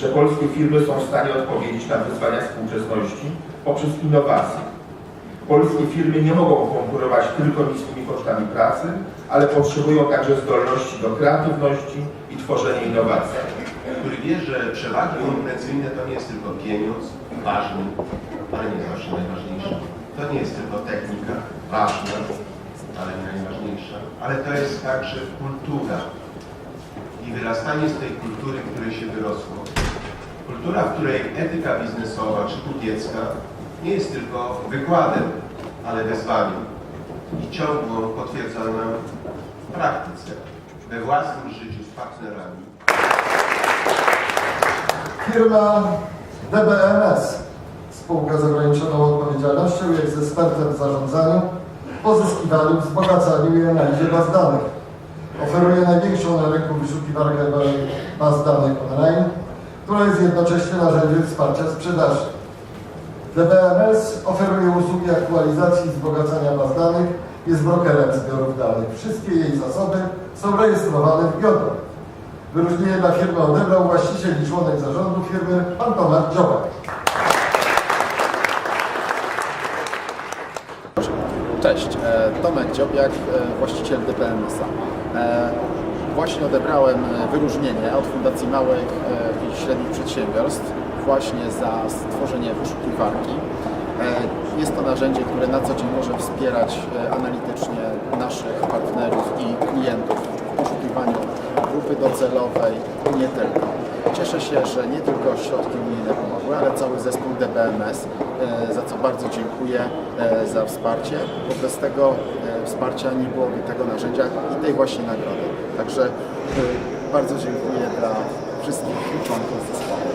że polskie firmy są w stanie odpowiedzieć na wyzwania współczesności poprzez innowacje. Polskie firmy nie mogą konkurować tylko niskimi kosztami pracy, ale potrzebują także zdolności do kreatywności i tworzenia innowacji. który wie, że przewagi konkurencyjne to nie jest tylko pieniądz, ważny, ale nie zawsze najważniejszy. To nie jest tylko technika, ważna, ale nie najważniejsza, ale to jest także kultura i wyrastanie z tej kultury, której się wyrosło. Kultura, w której etyka biznesowa czy kupiecka nie jest tylko wykładem, ale wezwaniem i ciągłą potwierdzaną w praktyce, we własnym życiu z partnerami. Firma DBMS, spółka z ograniczoną odpowiedzialnością, jest ekspertem w zarządzaniu, pozyskiwaniu, wzbogacaniu i analizie baz danych. Oferuje największą na rynku wyszukiwarkę baz danych online, która jest jednocześnie narzędziem wsparcia sprzedaży. DBMS oferuje usługi aktualizacji i wzbogacania baz danych, jest brokerem zbiorów danych. Wszystkie jej zasoby są rejestrowane w GIODO. Wyróżnienie dla firmy odebrał właściciel i członek zarządu firmy, pan Tomasz Dziobak. Cześć, e, Tomek Dziobiak, e, właściciel DPMS-a. Właśnie odebrałem e, wyróżnienie od Fundacji Małych e, i Średnich Przedsiębiorstw właśnie za stworzenie wyszukiwarki. E, Jest to narzędzie, które na co dzień może wspierać analitycznie naszych partnerów i klientów w poszukiwaniu grupy docelowej nie tylko. Cieszę się, że nie tylko środki unijne pomogły, ale cały zespół DBMS, e, za co bardzo dziękuję e, za wsparcie, bo bez tego e, wsparcia nie byłoby tego narzędzia i tej właśnie nagrody. Także bardzo dziękuję dla wszystkich członków zespołu.